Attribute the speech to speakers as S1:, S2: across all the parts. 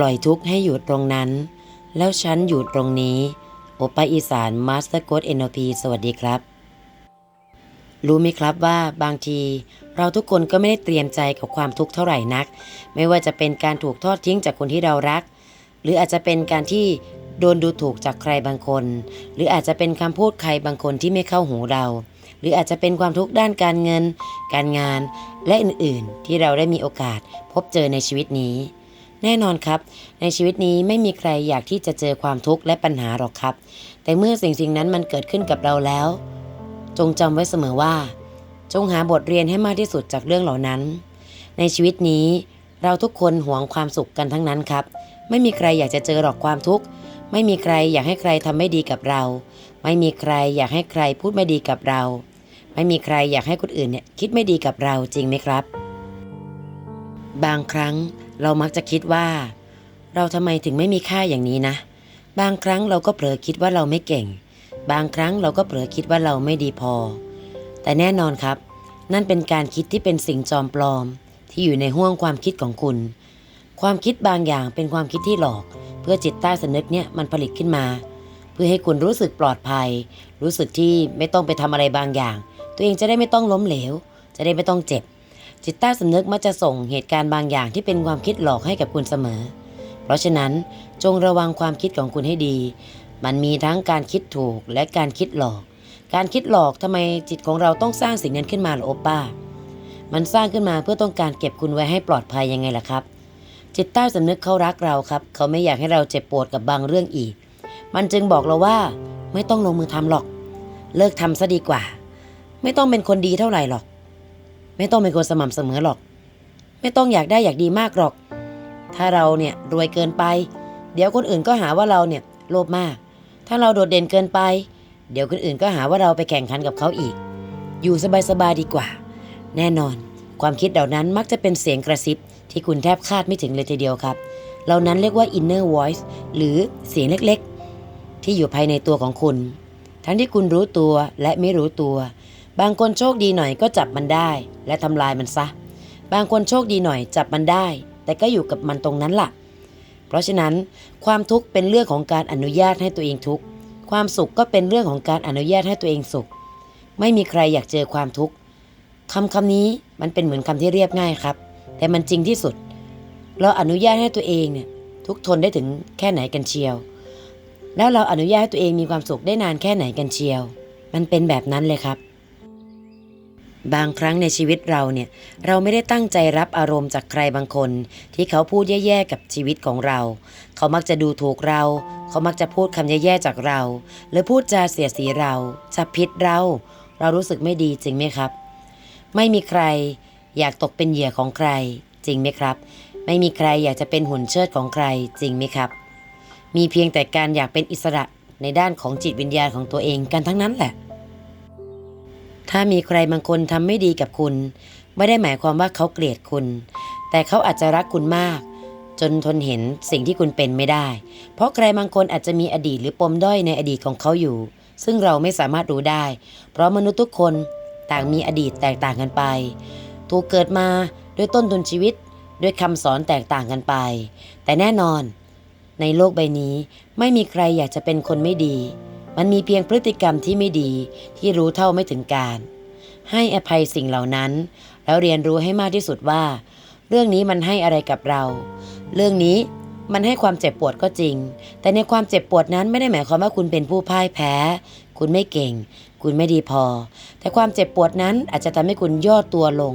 S1: ปล่อยทุกข์ให้อยู่ตรงนั้น แล้วฉันอยู่ตรงนี้ โอปาอีสานมาสเตอร์โค้ดเอ็นพีสวัสดีครับ รู้ไหมครับว่าบางที เราทุกคนก็ไม่ได้เตรียมใจกับความทุกข์เท่าไหร่นัก ไม่ว่าจะเป็นการถูกทอดทิ้งจากคนที่เรารัก หรืออาจจะเป็นการที่โดนดูถูกจากใครบางคน หรืออาจจะเป็นคำพูดใครบางคนที่ไม่เข้าหูเรา หรืออาจจะเป็นความทุกข์ด้านการเงิน การงาน และอื่นๆ ที่เราได้มีโอกาสพบเจอในชีวิตนี้ แน่นอนครับ ในชีวิตนี้ไม่มีใครอยากที่จะเจอความทุกข์และปัญหาหรอกครับ แต่เมื่อสิ่งสิ่งนั้นมันเกิดขึ้นกับเราแล้ว จงจำไว้เสมอว่า จงหาบทเรียนให้มากที่สุดจากเรื่องเหล่านั้น ในชีวิตนี้เราทุกคนหวงความสุขกันทั้งนั้นครับ ไม่มีใครอยากจะเจอหรอกความทุกข์ ไม่มีใครอยากให้ใครทำไม่ดีกับเรา ไม่มีใครอยากให้ใครพูดไม่ดีกับเรา ไม่มีใครอยากให้คนอื่นเนี่ยคิดไม่ดีกับเราจริงไหมครับ บางครั้ง เรามักจะคิดว่า เราทำไมถึงไม่มีค่าอย่างนี้นะ บางครั้งเราก็เผลอคิดว่าเราไม่เก่ง บางครั้งเราก็เผลอคิดว่าเราไม่ดีพอ แต่แน่นอนครับ นั่นเป็นการคิดที่เป็นสิ่งจอมปลอม ที่อยู่ในห้วงความคิดของคุณ ความคิดบางอย่างเป็นความคิดที่หลอก เพื่อจิตใต้สำนึกเนี่ยมันผลิตขึ้นมา เพื่อให้คุณรู้สึกปลอดภัย รู้สึกที่ไม่ต้องไปทำอะไรบางอย่าง ตัวเองจะได้ไม่ต้องล้มเหลว จะได้ไม่ต้องเจ็บ จิตใต้สำนึกมักจะส่งเหตุการณ์บางอย่างที่เป็นความคิดหลอกให้กับคุณเสมอ เพราะฉะนั้นจงระวังความคิดของคุณให้ดี มันมีทั้งการคิดถูกและการคิดหลอก การคิดหลอกทำไมจิตของเราต้องสร้างสิ่งนั้นขึ้นมาล่ะโอป้า มันสร้างขึ้นมาเพื่อต้องการเก็บคุณไว้ให้ปลอดภัยยังไงล่ะครับ จิตใต้สำนึกเขารักเราครับ เขาไม่อยากให้เราเจ็บปวดกับบางเรื่องอีก มันจึงบอกเราว่า ไม่ต้องลงมือทำหรอก เลิกทำซะดีกว่า ไม่ต้องเป็นคนดีเท่าไหร่หรอก ไม่ต้องเป็นคนสม่ำเสมอหรอก ไม่ต้องอยากได้อยากดีมากหรอก ถ้าเราเนี่ยรวยเกินไป เดี๋ยวคนอื่นก็หาว่าเราเนี่ยโลภมาก ถ้าเราโดดเด่นเกินไป เดี๋ยวคนอื่นก็หาว่าเราไปแข่งขันกับเขาอีก อยู่สบายๆดีกว่า แน่นอน ความคิดเหล่านั้นมักจะเป็นเสียงกระซิบ ที่คุณแทบคาดไม่ถึงเลยทีเดียวครับ เหล่านั้นเรียกว่า inner voice หรือเสียงเล็กๆ ที่อยู่ภายในตัวของคุณ ทั้งที่คุณรู้ตัวและไม่รู้ตัว บางคนโชคดีหน่อยก็จับมันได้ และทำลายมันซะ บางคนโชคดีหน่อยจับมันได้ แต่ก็อยู่กับมันตรงนั้นล่ะ เพราะฉะนั้นความทุกข์เป็นเรื่องของการอนุญาตให้ตัวเองทุกข์ ความสุขก็เป็นเรื่องของการอนุญาตให้ตัวเองสุข ไม่มีใครอยากเจอความทุกข์คำคำนี้มันเป็นเหมือนคำที่เรียบง่ายครับ แต่มันจริงที่สุด เราอนุญาตให้ตัวเองเนี่ยทุกทนได้ถึงแค่ไหนกันเชียว แล้วเราอนุญาตให้ตัวเองมีความสุขได้นานแค่ไหนกันเชียว มันเป็นแบบนั้นเลยครับ บางครั้งในชีวิตเราเนี่ย เราไม่ได้ตั้งใจรับอารมณ์จากใครบางคน ที่เขาพูดแย่ๆกับชีวิตของเรา เขามักจะดูถูกเรา เขามักจะพูดคำแย่ๆจากเรา หรือพูดจาเสียสีเราจับผิดเรา เรารู้สึกไม่ดีจริงไหมครับ ไม่มีใครอยากตกเป็นเหยื่อของใคร จริงไหมครับ ไม่มีใครอยากจะเป็นหุ่นเชิดของใครจริงไหมครับ มีเพียงแต่การอยากเป็นอิสระในด้านของจิตวิญญาณของตัวเองกันทั้งนั้นแหละ ถ้ามีใครบางคนทำไม่ดีกับคุณ ไม่ได้หมายความว่าเขาเกลียดคุณ แต่เขาอาจจะรักคุณมาก จนทนเห็นสิ่งที่คุณเป็นไม่ได้ เพราะใครบางคนอาจจะมีอดีตหรือปมด้อยในอดีตของเขาอยู่ ซึ่งเราไม่สามารถรู้ได้ เพราะมนุษย์ทุกคนต่างมีอดีตแตกต่างกันไป ถูกเกิดมาด้วยต้นทุนชีวิตด้วยคำสอนแตกต่างกันไป แต่แน่นอน ในโลกใบนี้ไม่มีใครอยากจะเป็นคนไม่ดี มันมีเพียงพฤติกรรมที่ไม่ดีที่รู้เท่าไม่ถึงการ ให้อภัยสิ่งเหล่านั้น แล้วเรียนรู้ให้มากที่สุดว่า เรื่องนี้มันให้อะไรกับเรา เรื่องนี้มันให้ความเจ็บปวดก็จริง แต่ในความเจ็บปวดนั้นไม่ได้หมายความว่าคุณเป็นผู้พ่ายแพ้ คุณไม่เก่ง คุณไม่ดีพอ แต่ความเจ็บปวดนั้นอาจจะทำให้คุณย่อตัวลง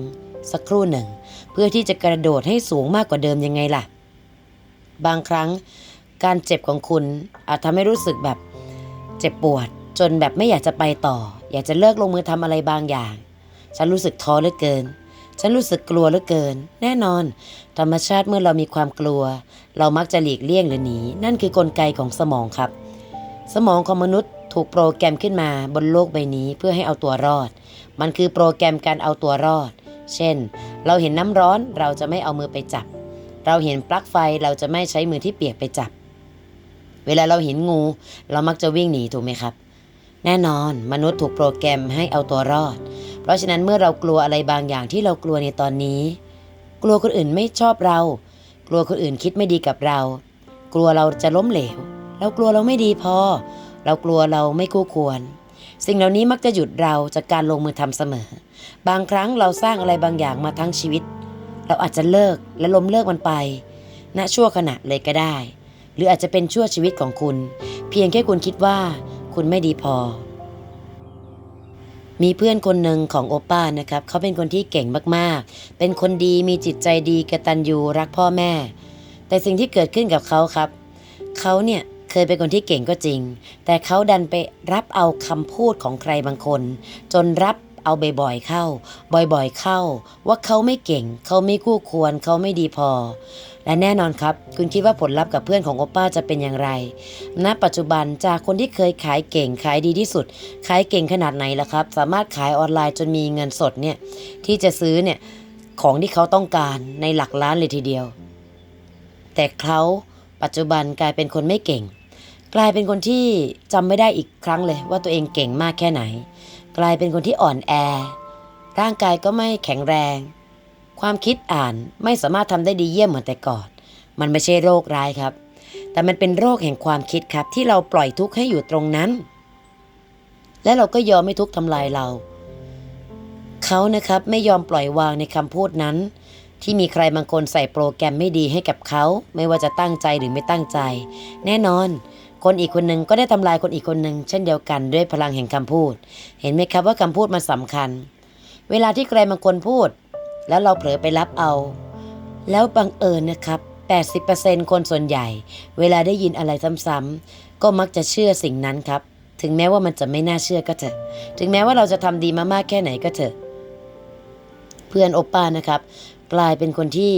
S1: สักครู่หนึ่ง เพื่อที่จะกระโดดให้สูงมากกว่าเดิมยังไงล่ะ บางครั้ง การเจ็บของคุณอาจทำให้รู้สึกแบบ เจ็บปวดจนแบบไม่อยากจะไปต่อ อยากจะเลิกลงมือทำอะไรบางอย่าง ฉันรู้สึกท้อเหลือเกิน ฉันรู้สึกกลัวเหลือเกิน แน่นอน ธรรมชาติเมื่อเรามีความกลัว เรามักจะหลีกเลี่ยงหรือหนีนั่นคือกลไกของสมองครับ สมองของมนุษย์ถูกโปรแกรมขึ้นมาบนโลกใบนี้เพื่อให้เอาตัวรอด มันคือโปรแกรมการเอาตัวรอด เช่น เราเห็นน้ำร้อนเราจะไม่เอามือไปจับ เราเห็นปลั๊กไฟเราจะไม่ใช้มือที่เปียกไปจับ เวลาเราเห็นงู เรามักจะวิ่งหนีถูกไหมครับ แน่นอนมนุษย์ถูกโปรแกรมให้เอาตัวรอด เพราะฉะนั้นเมื่อเรากลัวอะไรบางอย่างที่เรากลัวในตอนนี้ กลัวคนอื่นไม่ชอบเรา กลัวคนอื่นคิดไม่ดีกับเรา กลัวเราจะล้มเหลว เรากลัวเราไม่ดีพอ เรากลัวเราไม่คู่ควร สิ่งเหล่านี้มักจะหยุดเราจากการลงมือทำเสมอ บางครั้งเราสร้างอะไรบางอย่างมาทั้งชีวิต เราอาจจะเลิกและล้มเลิกมันไปณชั่วขณะเลยก็ได้ หรืออาจจะเป็นชั่วชีวิตของคุณ เพียงแค่คุณคิดว่าคุณไม่ดีพอ มีเพื่อนคนหนึ่งของโอป้านะครับ เขาเป็นคนที่เก่งมากๆ เป็นคนดีมีจิตใจดีกตัญญูรักพ่อแม่ แต่สิ่งที่เกิดขึ้นกับเขาครับ เขาเนี่ยเคยเป็นคนที่เก่งก็จริง แต่เขาดันไปรับเอาคำพูดของใครบางคน จนรับ เอาบ่อยๆเข้า บ่อยๆเข้า ว่าเขาไม่เก่ง เขาไม่คู่ควร เขาไม่ดีพอ และแน่นอนครับ คุณคิดว่าผลลัพธ์กับเพื่อนของโอป้าจะเป็นอย่างไร ณ ปัจจุบันจากคนที่เคยขายเก่งขายดีที่สุด ขายเก่งขนาดไหนล่ะครับ สามารถขายออนไลน์จนมีเงินสดเนี่ยที่จะซื้อเนี่ยของที่เขาต้องการในหลักล้านเลยทีเดียว แต่เขาปัจจุบันกลายเป็นคนไม่เก่ง กลายเป็นคนที่จำไม่ได้อีกครั้งเลยว่าตัวเองเก่งมากแค่ไหน กลายเป็นคนที่อ่อนแอ ร่างกายก็ไม่แข็งแรง ความคิดอ่านไม่สามารถทำได้ดีเยี่ยมเหมือนแต่ก่อน มันไม่ใช่โรคร้ายครับ แต่มันเป็นโรคแห่งความคิดครับ ที่เราปล่อยทุกข์ให้อยู่ตรงนั้น และเราก็ยอมให้ทุกข์ทำลายเรา เขานะครับไม่ยอมปล่อยวางในคำพูดนั้น ที่มีใครบางคนใส่โปรแกรมไม่ดีให้กับเขา ไม่ว่าจะตั้งใจหรือไม่ตั้งใจ แน่นอน คนอีกคนหนึ่งก็ได้ทำลายคนอีกคนหนึ่งเช่นเดียวกันด้วยพลังแห่งคำพูด เห็นไหมครับว่าคำพูดมันสำคัญ เวลาที่ใครบางคนพูด แล้วเราเผลอไปรับเอา แล้วบังเอิญนะครับ 80%คนส่วนใหญ่ เวลาได้ยินอะไรซ้ำๆก็มักจะเชื่อสิ่งนั้นครับ ถึงแม้ว่ามันจะไม่น่าเชื่อก็เถอะ ถึงแม้ว่าเราจะทำดีมามากแค่ไหนก็เถอะ เพื่อนโอป้านะครับ กลายเป็นคนที่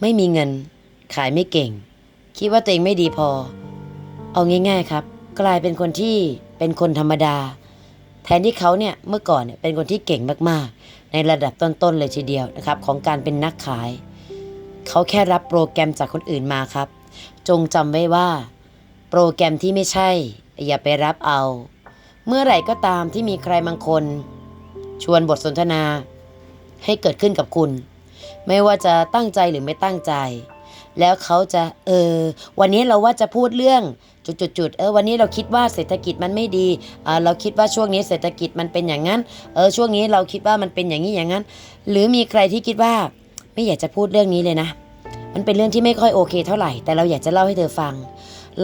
S1: ไม่มีเงิน ขายไม่เก่ง คิดว่าตัวเองไม่ดีพอ เอาง่ายๆครับ กลายเป็นคนที่เป็นคนธรรมดา แทนที่เขาเนี่ยเมื่อก่อนเนี่ยเป็นคนที่เก่งมากๆ ในระดับต้นๆเลยทีเดียวนะครับ ของการเป็นนักขาย เขาแค่รับโปรแกรมจากคนอื่นมาครับ จงจำไว้ว่า โปรแกรมที่ไม่ใช่ อย่าไปรับเอา เมื่อไหร่ก็ตามที่มีใครบางคน ชวนบทสนทนา ให้เกิดขึ้นกับคุณ ไม่ว่าจะตั้งใจหรือไม่ตั้งใจ แล้วเขาจะเออวันนี้เราว่าจะพูดเรื่อง จุดๆเออวันนี้เราคิดว่าเศรษฐกิจมันไม่ดีอ่าเราคิดว่าช่วงนี้เศรษฐกิจมันเป็นอย่างนั้นเออช่วงนี้เราคิดว่ามันเป็นอย่างนี้อย่างนั้น หรือมีใครที่คิดว่าไม่อยากจะพูดเรื่องนี้เลยนะ มันเป็นเรื่องที่ไม่ค่อยโอเค เท่าไหร่ แต่เราอยากจะเล่าให้เธอฟัง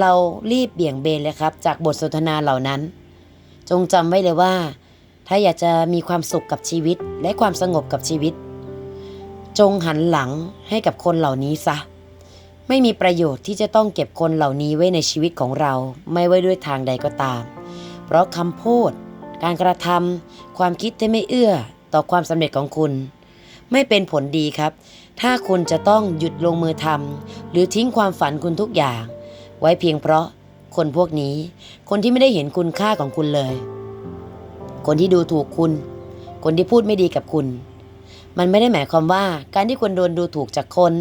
S1: เรารีบเบี่ยงเบนเลยครับ จากบทสนทนาเหล่านั้น จงจำไว้เลยว่า ถ้าอยากจะมีความสุขกับชีวิต และความสงบกับชีวิต จงหันหลังให้กับคนเหล่านี้ซะ ไม่มีประโยชน์ที่จะต้องเก็บคนเหล่านี้ไว้ในชีวิตของเราไม่ไว้ด้วยทางใดก็ตาม เพราะคำพูด การกระทำความคิดที่ไม่เอื้อต่อความสำเร็จของคุณ ไม่เป็นผลดีครับ ถ้าคุณจะต้องหยุดลงมือทำหรือทิ้งความฝันคุณทุกอย่าง ไว้เพียงเพราะคนพวกนี้ คนที่ไม่ได้เห็นคุณค่าของคุณเลย คนที่ดูถูกคุณ คนที่พูดไม่ดีกับคุณ มันไม่ได้หมายความว่าการที่คุณโดนดูถูกจากคน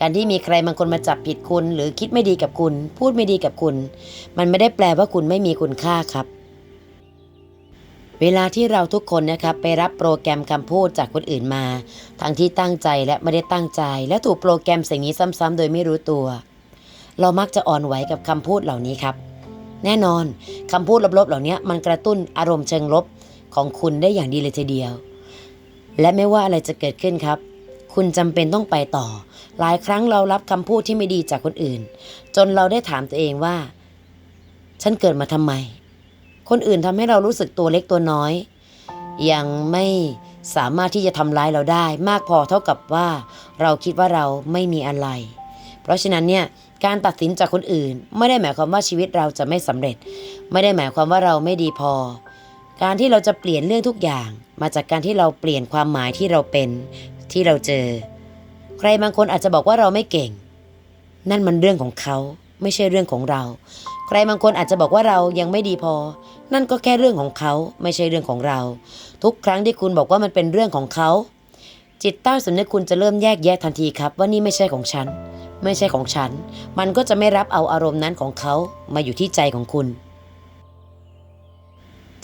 S1: การที่มีใครบางคนมาจับผิดคุณ หรือคิดไม่ดีกับคุณ พูดไม่ดีกับคุณ มันไม่ได้แปลว่าคุณไม่มีคุณค่าครับ เวลาที่เราทุกคนนะครับไปรับโปรแกรมคำพูดจากคนอื่นมา ทั้งที่ตั้งใจและไม่ได้ตั้งใจ และถูกโปรแกรมสิ่งนี้ซ้ำๆ โดยไม่รู้ตัว เรามักจะอ่อนไหวกับคำพูดเหล่านี้ครับ แน่นอนคำพูดลบๆ เหล่านี้มันกระตุ้นอารมณ์เชิงลบของคุณได้อย่างดีเลยทีเดียว และไม่ว่าอะไรจะเกิดขึ้นครับ คุณจำเป็นต้องไปต่อ หลายครั้งเรารับคำพูดที่ไม่ดีจากคนอื่น จนเราได้ถามตัวเองว่า ฉันเกิดมาทำไม คนอื่นทำให้เรารู้สึกตัวเล็กตัวน้อย ยังไม่สามารถที่จะทำร้ายเราได้ มากพอเท่ากับว่า เราคิดว่าเราไม่มีอะไร เพราะฉะนั้นเนี่ยการตัดสินจากคนอื่น ไม่ได้หมายความว่าชีวิตเราจะไม่สำเร็จ ไม่ได้หมายความว่าเราไม่ดีพอ การที่เราจะเปลี่ยนเรื่องทุกอย่าง มาจากการที่เราเปลี่ยนความหมายที่เราเป็น ที่เราเจอ ใครบางคนอาจจะบอกว่าเราไม่เก่ง นั่นมันเรื่องของเขาไม่ใช่เรื่องของเรา ใครบางคนอาจจะบอกว่าเรายังไม่ดีพอ นั่นก็แค่เรื่องของเขาไม่ใช่เรื่องของเรา ทุกครั้งที่คุณบอกว่ามันเป็นเรื่องของเขา จิตใต้สำนึกคุณจะเริ่มแยกแยะทันทีครับ ว่านี่ไม่ใช่ของฉัน ไม่ใช่ของฉัน มันก็จะไม่รับเอาอารมณ์นั้นของเขามาอยู่ที่ใจของคุณ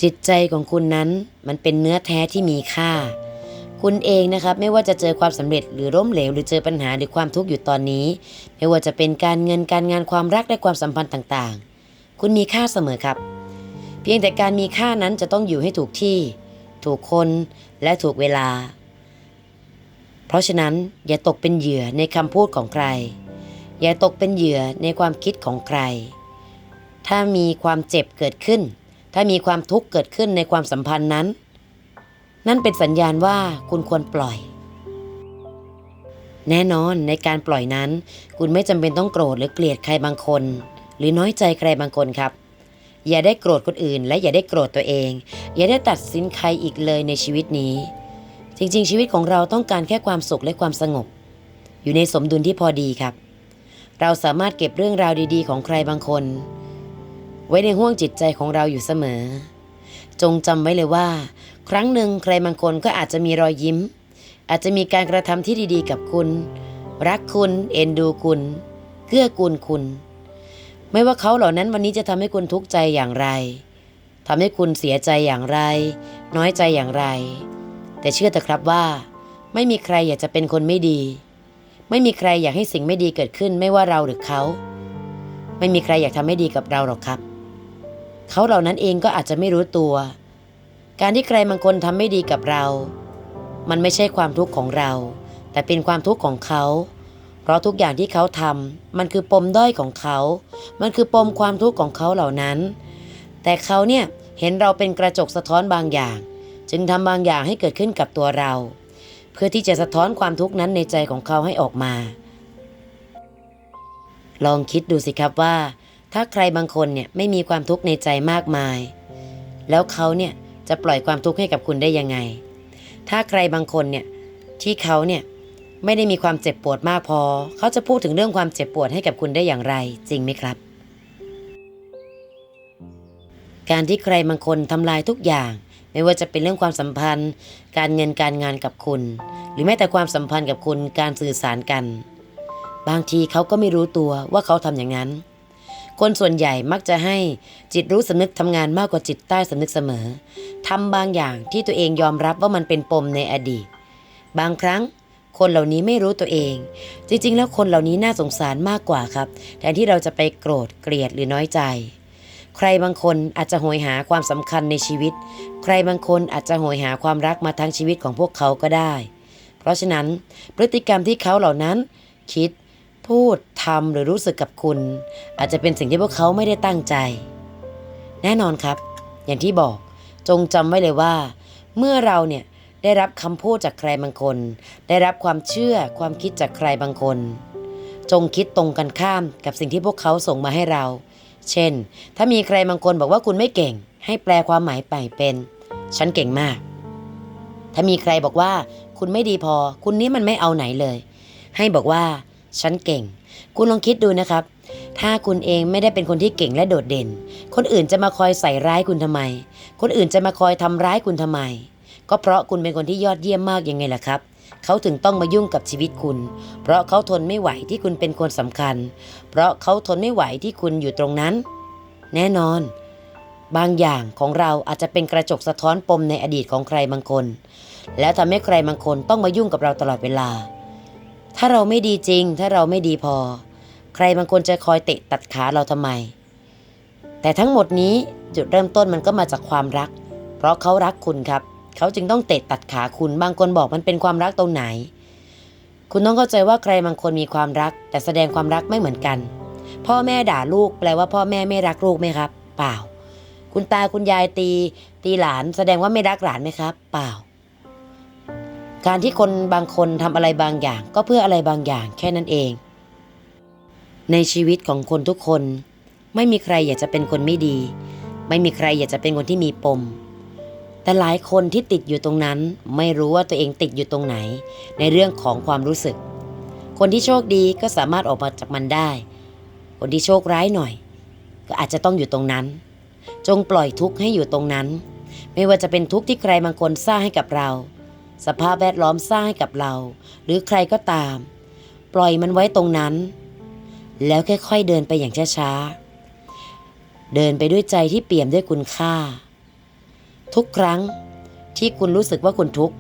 S1: จิตใจของคุณนั้นมันเป็นเนื้อแท้ที่มีค่า คุณเองนะครับไม่ว่าจะเจอความสำเร็จหรือล้มเหลวหรือเจอปัญหาหรือความทุกข์อยู่ตอนนี้ ไม่ว่าจะเป็นการเงินการงานความรักและความสัมพันธ์ต่างๆ คุณมีค่าเสมอครับ เพียงแต่การมีค่านั้นจะต้องอยู่ให้ถูกที่ ถูกคนและถูกเวลา เพราะฉะนั้นอย่าตกเป็นเหยื่อในคำพูดของใคร อย่าตกเป็นเหยื่อในความคิดของใคร ถ้ามีความเจ็บเกิดขึ้น ถ้ามีความทุกข์เกิดขึ้นในความสัมพันธ์นั้น นั่นเป็นสัญญาณว่าคุณควรปล่อย แน่นอนในการปล่อยนั้น คุณไม่จำเป็นต้องโกรธหรือเกลียดใครบางคน หรือน้อยใจใครบางคนครับ อย่าได้โกรธคนอื่น และอย่าได้โกรธตัวเอง อย่าได้ตัดสินใครอีกเลยในชีวิตนี้ จริงๆ ชีวิตของเราต้องการแค่ความสุขและความสงบ อยู่ในสมดุลที่พอดีครับ เราสามารถเก็บเรื่องราวดี ๆ ของใครบางคน ไว้ในห้วงจิตใจของเราอยู่เสมอ จงจำไว้เลยว่า ครั้งหนึ่งใครบางคนก็อาจจะมีรอยยิ้ม อาจจะมีการกระทำที่ดีๆ กับคุณ รักคุณเอ็นดูคุณ เกื้อกูลคุณ ไม่ว่าเขาเหล่านั้นวันนี้จะทำให้คุณทุกข์ใจอย่างไรทำให้คุณเสียใจอย่างไร น้อยใจอย่างไร แต่เชื่อเถอะครับว่า ไม่มีใครอยากจะเป็นคนไม่ดี ไม่มีใครอยากให้สิ่งไม่ดีเกิดขึ้นไม่ว่าเราหรือเขา ไม่มีใครอยากทำให้ดีกับเราหรอกครับ เขาเหล่านั้นเองก็อาจจะไม่รู้ตัว การที่ใครบางคนทำไม่ดีกับเรา มันไม่ใช่ความทุกข์ของเรา แต่เป็นความทุกข์ของเขา เพราะทุกอย่างที่เขาทำมันคือปมด้อยของเขา มันคือปมความทุกข์ของเขาเหล่านั้น แต่เขาเนี่ยเห็นเราเป็นกระจกสะท้อนบางอย่าง จึงทำบางอย่างให้เกิดขึ้นกับตัวเรา เพื่อที่จะสะท้อนความทุกข์นั้นในใจของเขาให้ออกมา ลองคิดดูสิครับว่า ถ้าใครบางคนเนี่ยไม่มีความทุกข์ในใจมากมาย แล้วเขาเนี่ย จะปล่อยความทุกข์ให้กับคุณได้ยังไง ถ้าใครบางคนเนี่ยที่เขาเนี่ยไม่ได้มีความเจ็บปวดมากพอ เขาจะพูดถึงเรื่องความเจ็บปวดให้กับคุณได้อย่างไร จริงไหมครับ การที่ใครบางคนทำลายทุกอย่าง ไม่ว่าจะเป็นเรื่องความสัมพันธ์ การเงินการงานกับคุณ หรือแม้แต่ความสัมพันธ์กับคุณการสื่อสารกัน บางทีเขาก็ไม่รู้ตัวว่าเขาทำอย่างนั้น คนส่วนใหญ่มักจะให้จิตรู้สำนึกทำงานมากกว่าจิตใต้สำนึกเสมอทำบางอย่างที่ตัวเองยอมรับว่ามันเป็นปมในอดีต บางครั้งคนเหล่านี้ไม่รู้ตัวเอง จริงๆ แล้วคนเหล่านี้น่าสงสารมากกว่าครับ แทนที่เราจะไปโกรธเกลียดหรือน้อยใจ ใครบางคนอาจจะโหยหาความสำคัญในชีวิต ใครบางคนอาจจะโหยหาความรักมาทั้งชีวิตของพวกเขาก็ได้ เพราะฉะนั้นพฤติกรรมที่เขาเหล่านั้นคิด พูดทำหรือรู้สึกกับคุณ อาจจะเป็นสิ่งที่พวกเขาไม่ได้ตั้งใจ แน่นอนครับ อย่างที่บอกจงจำไว้เลยว่า เมื่อเราเนี่ยได้รับคำพูดจากใครบางคน ได้รับความเชื่อความคิดจากใครบางคน จงคิดตรงกันข้ามกับสิ่งที่พวกเขาส่งมาให้เรา เช่น ถ้ามีใครบางคนบอกว่าคุณไม่เก่ง ให้แปลความหมายไปเป็น ฉันเก่งมาก ถ้ามีใครบอกว่า คุณไม่ดีพอ คุณนี้มันไม่เอาไหนเลย ให้บอกว่า ฉันเก่ง คุณลองคิดดูนะครับ ถ้าคุณเองไม่ได้เป็นคนที่เก่งและโดดเด่น คนอื่นจะมาคอยใส่ร้ายคุณทำไม คนอื่นจะมาคอยทำร้ายคุณทำไม ก็เพราะคุณเป็นคนที่ยอดเยี่ยมมากยังไงล่ะครับเขาถึงต้องมายุ่งกับชีวิตคุณ เพราะเขาทนไม่ไหวที่คุณเป็นคนสำคัญ เพราะเขาทนไม่ไหวที่คุณอยู่ตรงนั้น แน่นอน บางอย่างของเราอาจจะเป็นกระจกสะท้อนปมในอดีตของใครบางคน แล้วทำให้ใครบางคนต้องมายุ่งกับเราตลอดเวลา ถ้าเราไม่ดีจริง ถ้าเราไม่ดีพอ ใครบางคนจะคอยเตะตัดขาเราทำไม แต่ทั้งหมดนี้จุดเริ่มต้นมันก็มาจากความรัก เพราะเขารักคุณครับ เขาจึงต้องเตะตัดขาคุณ บางคนบอกมันเป็นความรักตรงไหน คุณต้องเข้าใจว่าใครบางคนมีความรัก แต่แสดงความรักไม่เหมือนกัน พ่อแม่ด่าลูกแปลว่าพ่อแม่ไม่รักลูกไหมครับ เปล่า คุณตาคุณยายตี ตีหลาน แสดงว่าไม่รักหลานไหมครับ เปล่า การที่คนบางคนทำอะไรบางอย่าง ก็เพื่ออะไรบางอย่างแค่นั้นเอง ในชีวิตของคนทุกคน ไม่มีใครอยากจะเป็นคนไม่ดี ไม่มีใครอยากจะเป็นคนที่มีปม แต่หลายคนที่ติดอยู่ตรงนั้น ไม่รู้ว่าตัวเองติดอยู่ตรงไหน ในเรื่องของความรู้สึก คนที่โชคดีก็สามารถออกมาจากมันได้ คนที่โชคร้ายหน่อย ก็อาจจะต้องอยู่ตรงนั้น จงปล่อยทุกข์ให้อยู่ตรงนั้น ไม่ว่าจะเป็นทุกข์ที่ใครบางคนสร้างให้กับเรา สภาพแวดล้อมสร้างให้กับเรา หรือใครก็ตาม ปล่อยมันไว้ตรงนั้น แล้วค่อยๆเดินไปอย่างช้าๆเดินไปด้วยใจที่เปี่ยมด้วยคุณค่า ทุกครั้งที่คุณรู้สึกว่าคุณทุกข์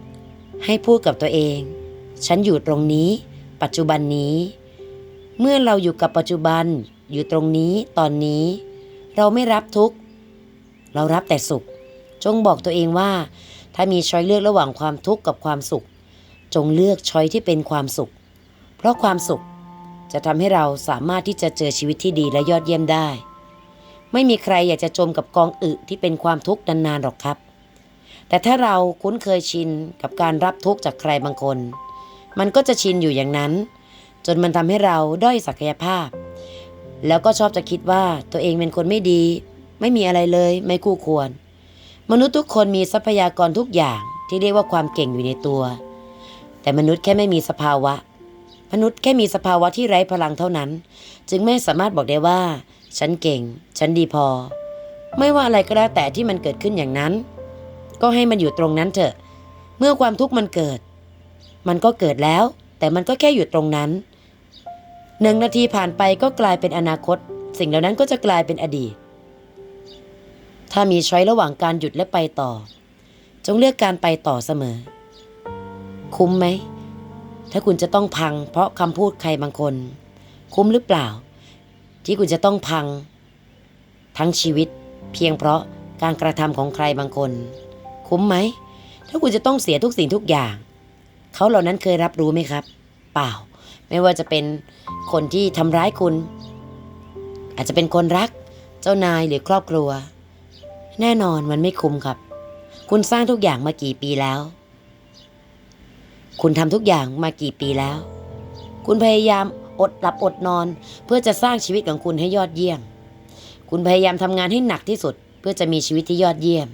S1: ให้พูดกับตัวเอง ฉันอยู่ตรงนี้ ปัจจุบันนี้ เมื่อเราอยู่กับปัจจุบันอยู่ตรงนี้ตอนนี้ เราไม่รับทุกข์เรารับแต่สุข จงบอกตัวเองว่า ถ้ามีช้อยเลือกระหว่างความทุกข์กับความสุข จงเลือกช้อยที่เป็นความสุข เพราะความสุขจะทำให้เราสามารถที่จะเจอชีวิตที่ดีและยอดเยี่ยมได้ ไม่มีใครอยากจะจมกับกองอึที่เป็นความทุกข์นานๆหรอกครับ แต่ถ้าเราคุ้นเคยชินกับการรับทุกข์จากใครบางคน มันก็จะชินอยู่อย่างนั้น จนมันทำให้เราด้อยศักยภาพ แล้วก็ชอบจะคิดว่าตัวเองเป็นคนไม่ดี ไม่มีอะไรเลย ไม่คู่ควร มนุษย์ทุกคนมีทรัพยากรทุกอย่างที่เรียกว่าความเก่งอยู่ในตัว แต่มนุษย์แค่ไม่มีสภาวะ มนุษย์แค่มีสภาวะที่ไร้พลังเท่านั้น จึงไม่สามารถบอกได้ว่า ฉันเก่ง ฉันดีพอ ไม่ว่าอะไรก็แล้วแต่ที่มันเกิดขึ้นอย่างนั้น ก็ให้มันอยู่ตรงนั้นเถอะ เมื่อความทุกข์มันเกิด มันก็เกิดแล้ว แต่มันก็แค่อยู่ตรงนั้นหนึ่งนาทีผ่านไปก็กลายเป็นอนาคต สิ่งเหล่านั้นก็จะกลายเป็นอดีต ถ้ามีช้อยระหว่างการหยุดและไปต่อ จงเลือกการไปต่อเสมอ คุ้มไหม ถ้าคุณจะต้องพัง เพราะคำพูดใครบางคน คุ้มหรือเปล่า ที่คุณจะต้องพัง ทั้งชีวิต เพียงเพราะการกระทำของใครบางคน คุ้มไหม ถ้าคุณจะต้องเสียทุกสิ่งทุกอย่าง เขาเหล่านั้นเคยรับรู้ไหมครับ เปล่า ไม่ว่าจะเป็นคนที่ทำร้ายคุณ อาจจะเป็นคนรัก เจ้านายหรือครอบครัว แน่นอนมันไม่คุ้มครับ คุณสร้างทุกอย่างมากี่ปีแล้ว คุณทำทุกอย่างมากี่ปีแล้ว คุณพยายามอดหลับอดนอน เพื่อจะสร้างชีวิตของคุณให้ยอดเยี่ยม คุณพยายามทำงานให้หนักที่สุด เพื่อจะมีชีวิตที่ยอดเยี่ยม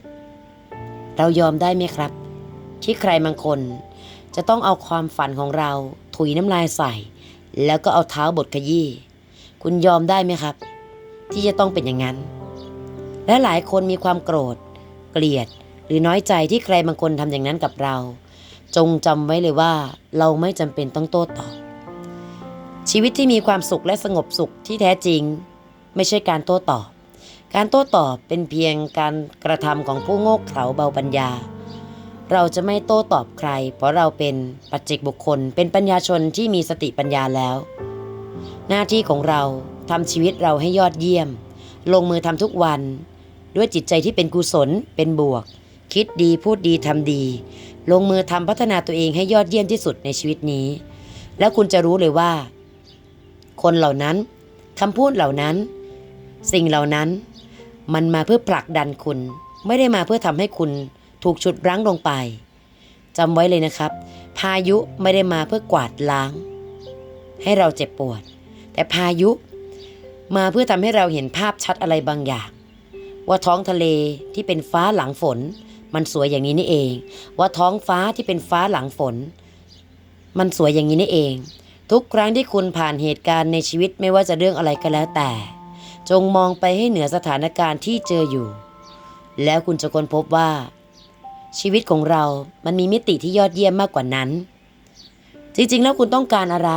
S1: เรายอมได้ไหมครับ ที่ใครบางคน จะต้องเอาความฝันของเรา ถุยน้ำลายใส่ แล้วก็เอาเท้าบดขยี้ คุณยอมได้ไหมครับ ที่จะต้องเป็นอย่างนั้น และหลายคนมีความโกรธ เกลียด หรือน้อยใจที่ใครบางคนทำอย่างนั้นกับเรา จงจำไว้เลยว่าเราไม่จำเป็นต้องโต้ตอบ ชีวิตที่มีความสุขและสงบสุขที่แท้จริง ไม่ใช่การโต้ตอบ การโต้ตอบเป็นเพียงการกระทำของผู้โง่เขลาเบาปัญญา เราจะไม่โต้ตอบใคร เพราะเราเป็นปัจเจกบุคคล เป็นปัญญาชนที่มีสติปัญญาแล้ว หน้าที่ของเราทำชีวิตเราให้ยอดเยี่ยม ลงมือทำทุกวัน ด้วยจิตใจที่เป็นกุศล เป็นบวก คิดดีพูดดีทำดี ลงมือทำพัฒนาตัวเองให้ยอดเยี่ยมที่สุดในชีวิตนี้ แล้วคุณจะรู้เลยว่า คนเหล่านั้นคำพูดเหล่านั้น สิ่งเหล่านั้น มันมาเพื่อผลักดันคุณ ไม่ได้มาเพื่อทำให้คุณถูกฉุดรั้งลงไปจำไว้เลยนะครับ พายุไม่ได้มาเพื่อกวาดล้าง ให้เราเจ็บปวด แต่พายุมาเพื่อทำให้เราเห็นภาพชัดอะไรบางอย่าง ว่าท้องทะเลที่เป็นฟ้าหลังฝน มันสวยอย่างนี้นี่เอง ว่าท้องฟ้าที่เป็นฟ้าหลังฝน มันสวยอย่างนี้นี่เอง ทุกครั้งที่คุณผ่านเหตุการณ์ในชีวิตไม่ว่าจะเรื่องอะไรก็แล้วแต่ จงมองไปให้เหนือสถานการณ์ที่เจออยู่ แล้วคุณจะค้นพบว่า ชีวิตของเรามันมีมิติที่ยอดเยี่ยมมากกว่านั้น จริงๆแล้วคุณต้องการอะไร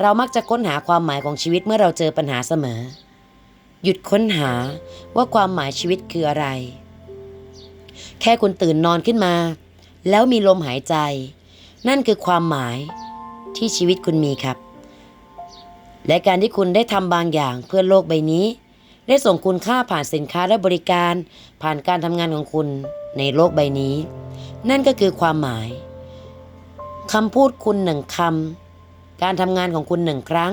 S1: เรามักจะค้นหาความหมายของชีวิตเมื่อเราเจอปัญหาเสมอ หยุดค้นหาว่าความหมายชีวิตคืออะไร แค่คุณตื่นนอนขึ้นมา แล้วมีลมหายใจ นั่นคือความหมายที่ชีวิตคุณมีครับ และการที่คุณได้ทำบางอย่างเพื่อโลกใบนี้ ได้ส่งคุณค่าผ่านสินค้าและบริการ ผ่านการทำงานของคุณในโลกใบนี้ นั่นก็คือความหมายคำพูดคุณหนึ่งคำการทำงานของคุณหนึ่งครั้ง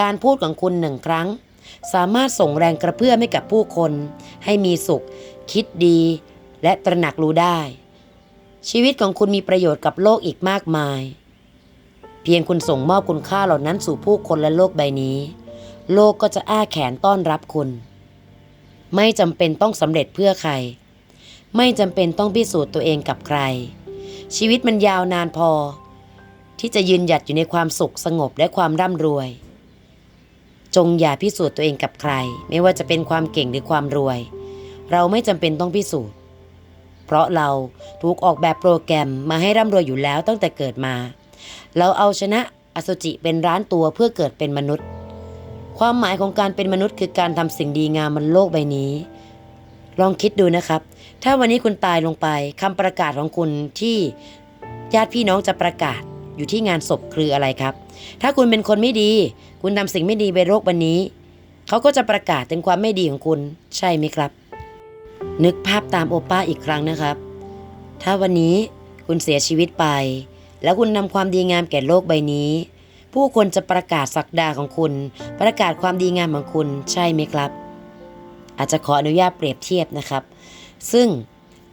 S1: การพูดของคุณหนึ่งครั้ง สามารถส่งแรงกระเพื่อมให้กับผู้คน ให้มีสุข คิดดี และตระหนักรู้ได้ ชีวิตของคุณมีประโยชน์กับโลกอีกมากมาย เพียงคุณส่งมอบคุณค่าเหล่านั้นสู่ผู้คนและโลกใบนี้ โลกก็จะอ้าแขนต้อนรับคุณ ไม่จำเป็นต้องสำเร็จเพื่อใคร ไม่จำเป็นต้องพิสูจน์ตัวเองกับใคร ชีวิตมันยาวนานพอที่จะยืนหยัดอยู่ในความสุขสงบและความร่ำรวย จงอย่าพิสูจน์ตัวเองกับใคร ไม่ว่าจะเป็นความเก่งหรือความรวย เราไม่จำเป็นต้องพิสูจน์ เพราะเราถูกออกแบบโปรแกรมมาให้ร่ำรวยอยู่แล้วตั้งแต่เกิดมา เราเอาชนะอสุจิเป็นร้านตัวเพื่อเกิดเป็นมนุษย์ ความหมายของการเป็นมนุษย์คือการทำสิ่งดีงามบนโลกใบนี้ ลองคิดดูนะครับ ถ้าวันนี้คุณตายลงไปคำประกาศของคุณที่ญาติพี่น้องจะประกาศ อยู่ที่งานศพคืออะไรครับ ถ้าคุณเป็นคนไม่ดี คุณทำสิ่งไม่ดีไปโรคบันนี้ เขาก็จะประกาศถึงความไม่ดีของคุณ ใช่ไหมครับ นึกภาพตามโอป้าอีกครั้งนะครับ ถ้าวันนี้คุณเสียชีวิตไป แล้วคุณนำความดีงามแก่โลกใบนี้ ผู้คนจะประกาศศักดาของคุณ ประกาศความดีงามของคุณ ใช่ไหมครับ อาจจะขออนุญาตเปรียบเทียบนะครับ ซึ่ง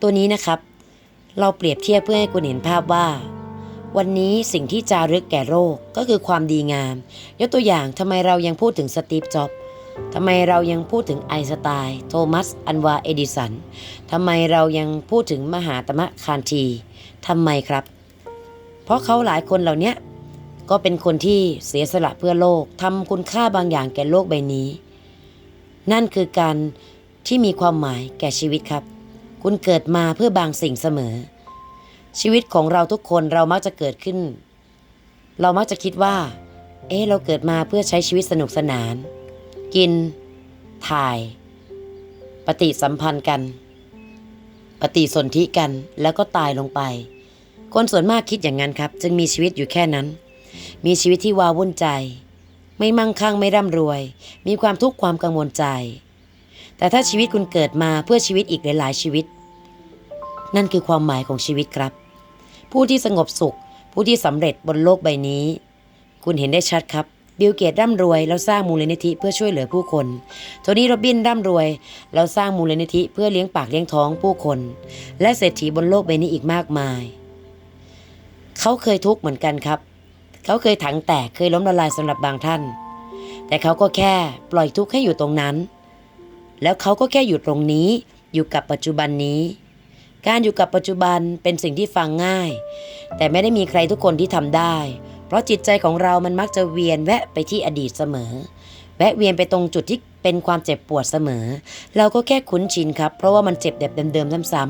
S1: ตัวนี้นะครับ เราเปรียบเทียบเพื่อให้คุณเห็นภาพว่า วันนี้สิ่งที่จารึกแก่โลกก็คือความดีงาม ยกตัวอย่างทำไมเรายังพูดถึงสตีฟจ็อบส์ทำไมเรายังพูดถึงไอสไตน์โทมัส อันวาเอดิสันทำไมเรายังพูดถึงมหาตมะคานทีทำไมครับ เพราะเขาหลายคนเหล่านี้ก็เป็นคนที่เสียสละเพื่อโลกทำคุณค่าบางอย่างแก่โลกใบนี้ นั่นคือการที่มีความหมายแก่ชีวิตครับ คุณเกิดมาเพื่อบางสิ่งเสมอ ชีวิตของเราทุกคนเรามักจะเกิดขึ้น เรามักจะคิดว่า เอ๊ะเราเกิดมาเพื่อใช้ชีวิตสนุกสนาน กิน ถ่าย ปฏิสัมพันธ์กัน ปฏิสนธิกันแล้วก็ตายลงไป คนส่วนมากคิดอย่างนั้นครับ จึงมีชีวิตอยู่แค่นั้น มีชีวิตที่วาวุ่นใจ ไม่มั่งคั่งไม่ร่ำรวย มีความทุกข์ความกังวลใจ แต่ถ้าชีวิตคุณเกิดมาเพื่อชีวิตอีกหลาย ๆ ชีวิต นั่นคือความหมายของชีวิตครับ ผู้ที่สงบสุข ผู้ที่สำเร็จบนโลกใบนี้ คุณเห็นได้ชัดครับบิลเกตร่ำรวยแล้วสร้างมูลนิธิเพื่อช่วยเหลือผู้คน โทนี่โรบินร่ำรวยแล้วสร้างมูลนิธิเพื่อเลี้ยงปากเลี้ยงท้องผู้คน และเศรษฐีบนโลกใบนี้อีกมากมาย เขาเคยทุกข์เหมือนกันครับ เขาเคยถังแตกเคยล้มละลายสำหรับบางท่าน แต่เขาก็แค่ปล่อยทุกข์ให้อยู่ตรงนั้น แล้วเขาก็แค่อยู่ตรงนี้อยู่กับปัจจุบันนี้ การอยู่กับปัจจุบันเป็นสิ่งที่ฟังง่าย แต่ไม่ได้มีใครทุกคนที่ทำได้ เพราะจิตใจของเรามันมักจะเวียนแวะไปที่อดีตเสมอ แวะเวียนไปตรงจุดที่เป็นความเจ็บปวดเสมอ เราก็แค่คุ้นชินครับ เพราะว่ามันเจ็บแบบเดิมๆซ้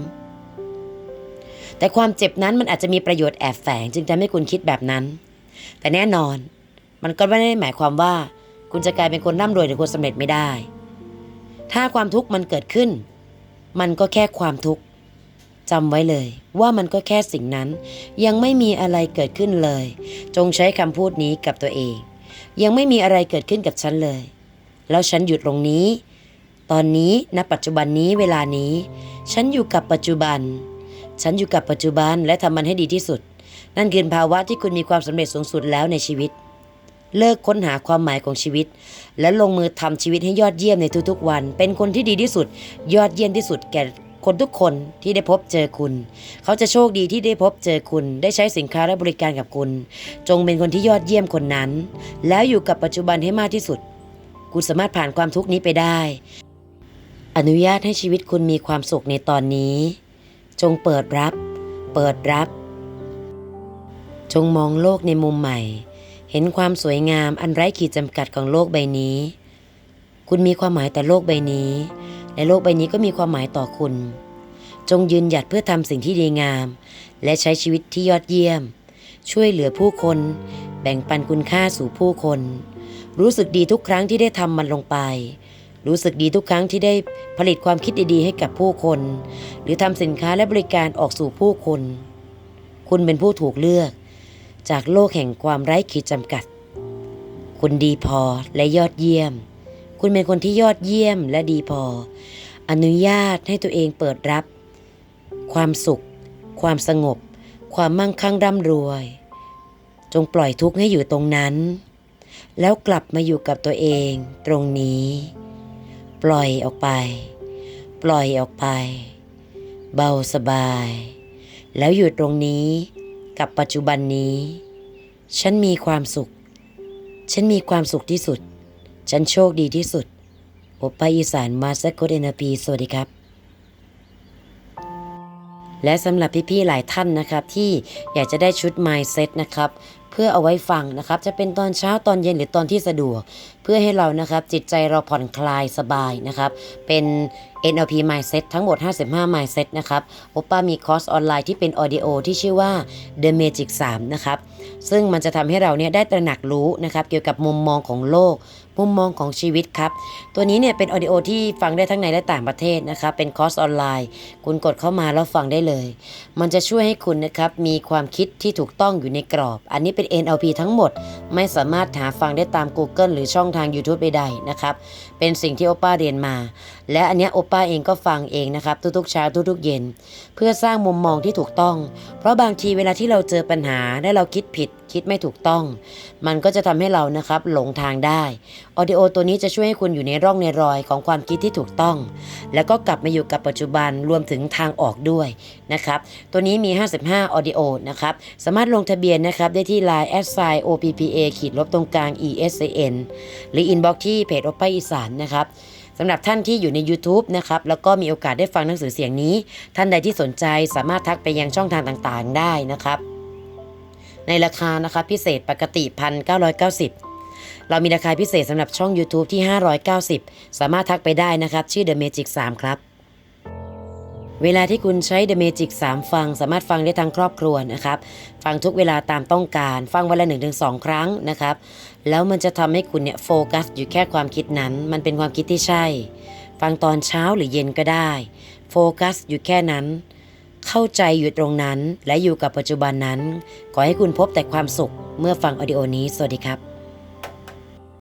S1: ำๆแต่ความเจ็บนั้นมันอาจจะมีประโยชน์แอบแฝง จึงทำให้คุณคิดแบบนั้น แต่แน่นอน มันก็ไม่ได้หมายความว่า คุณจะกลายเป็นคนร่ำรวยหรือคนสำเร็จไม่ได้ ถ้าความทุกข์มันเกิดขึ้น มันก็แค่ความทุกข์ จำไว้เลย ว่ามันก็แค่สิ่งนั้น ยังไม่มีอะไรเกิดขึ้นเลย จงใช้คำพูดนี้กับตัวเอง ยังไม่มีอะไรเกิดขึ้นกับฉันเลย แล้วฉันหยุดตรงนี้ ตอนนี้ณปัจจุบันนี้เวลานี้ ฉันอยู่กับปัจจุบัน ฉันอยู่กับปัจจุบันและทำมันให้ดีที่สุด นั่นคือภาวะที่คุณมีความสำเร็จสูงสุดแล้วในชีวิต เลิกค้นหาความหมายของชีวิต และลงมือทำชีวิตให้ยอดเยี่ยมในทุกๆวัน เป็นคนที่ดีที่สุด ยอดเยี่ยมที่สุดแก่ คนทุกคนที่ได้พบเจอคุณ เขาจะโชคดีที่ได้พบเจอคุณ ได้ใช้สินค้าและบริการกับคุณ จงเป็นคนที่ยอดเยี่ยมคนนั้น แล้วอยู่กับปัจจุบันให้มากที่สุด คุณสามารถผ่านความทุกข์นี้ไปได้ อนุญาตให้ชีวิตคุณมีความสุขในตอนนี้ จงเปิดรับ เปิดรับ จงมองโลกในมุมใหม่ เห็นความสวยงามอันไร้ขีดจำกัดของโลกใบนี้ คุณมีความหมายแต่โลกใบนี้ และโลกใบนี้ก็มีความหมายต่อคุณ จงยืนหยัดเพื่อทำสิ่งที่ดีงาม และใช้ชีวิตที่ยอดเยี่ยม ช่วยเหลือผู้คน แบ่งปันคุณค่าสู่ผู้คน รู้สึกดีทุกครั้งที่ได้ทำมันลงไป รู้สึกดีทุกครั้งที่ได้ผลิตความคิดดีๆ ให้กับผู้คน หรือทำสินค้าและบริการออกสู่ผู้คน คุณเป็นผู้ถูกเลือก จากโลกแห่งความไร้ขีดจำกัด คุณดีพอและยอดเยี่ยม คุณเป็นคนที่ยอดเยี่ยมและดีพอ อนุญาตให้ตัวเองเปิดรับ ความสุข ความสงบ ความมั่งคั่งร่ำรวย จงปล่อยทุกข์ให้อยู่ตรงนั้น แล้วกลับมาอยู่กับตัวเองตรงนี้ ปล่อยออกไป ปล่อยออกไป เบาสบาย แล้วอยู่ตรงนี้กับปัจจุบันนี้ ฉันมีความสุข ฉันมีความสุขที่สุด ฉันโชคดีที่สุดโอปาอีสานมาสโกเดนาพีสวัสดีครับ และสำหรับพี่ๆหลายท่านนะครับ ที่อยากจะได้ชุด Mindset นะครับ เพื่อเอาไว้ฟังนะครับ จะเป็นตอนเช้าตอนเย็นหรือตอนที่สะดวก เพื่อให้เรานะครับ จิตใจเราผ่อนคลายสบายนะครับ เป็น NLP Mindset ทั้งหมด 55 Mindset นะครับโอป้ามีคอร์สออนไลน์ที่เป็นออดิโอที่ชื่อว่า The Magic 3 นะครับ ซึ่งมันจะทำให้เราเนี่ยได้ตระหนักรู้นะครับ เกี่ยวกับมุมมองของโลก มุมมองของชีวิตครับ ตัวนี้เนี่ยเป็นออดิโอที่ฟังได้ทั้งในและต่างประเทศนะครับ เป็นคอร์สออนไลน์ คุณกดเข้ามาแล้วฟังได้เลย มันจะช่วยให้คุณนะครับ มีความคิดที่ถูกต้องอยู่ในกรอบ อันนี้เป็น NLP ทั้งหมด ไม่สามารถหาฟังได้ตาม Google หรือช่องทาง YouTube ใดๆนะครับ เป็นสิ่งที่โอป้าเรียนมาและอันเนี้ยโอป้าเองก็ฟังเองนะครับ ทุกๆเช้าทุกๆเย็น เพื่อสร้างมุมมองที่ถูกต้อง เพราะบางทีเวลาที่เราเจอปัญหาและเราคิดผิด คิดไม่ถูกต้อง มันก็จะทำให้เรานะครับหลงทางได้ออดิโอตัวนี้จะช่วยให้คุณอยู่ในร่องในรอยของความคิดที่ถูกต้อง แล้วก็กลับมาอยู่กับปัจจุบันรวมถึงทางออกด้วยนะครับตัวนี้มี 55ออดิโอนะครับสามารถลงทะเบียนนะครับได้ที่ Line s i OPPA ขีดลบตรงกลาง ESAN หรือ inbox ที่เพจโอป้าอีสานนะครับ สำหรับท่านที่อยู่ใน YouTube นะครับแล้วก็มีโอกาสได้ฟังหนังสือเสียงนี้ ท่านใดที่สนใจสามารถทักไปยังช่องทางต่างๆ ได้นะครับ ในราคานะครับพิเศษปกติ 1,990 เรามีราคาพิเศษสำหรับช่อง YouTube ที่ 590 สามารถทักไปได้นะครับ ชื่อ The Magic 3 ครับ เวลาที่คุณใช้ The Magic 3 ฟัง สามารถฟังได้ทั้งครอบครัวนะครับ ฟังทุกเวลาตามต้องการ ฟังวันละ 1-2 ครั้งนะครับ แล้วมันจะทำให้คุณเนี่ยโฟกัสอยู่แค่ความคิดนั้น มันเป็นความคิดที่ใช่ ฟังตอนเช้าหรือเย็นก็ได้ โฟกัสอยู่แค่นั้น เข้าใจอยู่ตรงนั้นและอยู่กับปัจจุบันนั้น ขอให้คุณพบแต่ความสุขเมื่อฟังออดิโอนี้ สวัสดีครับ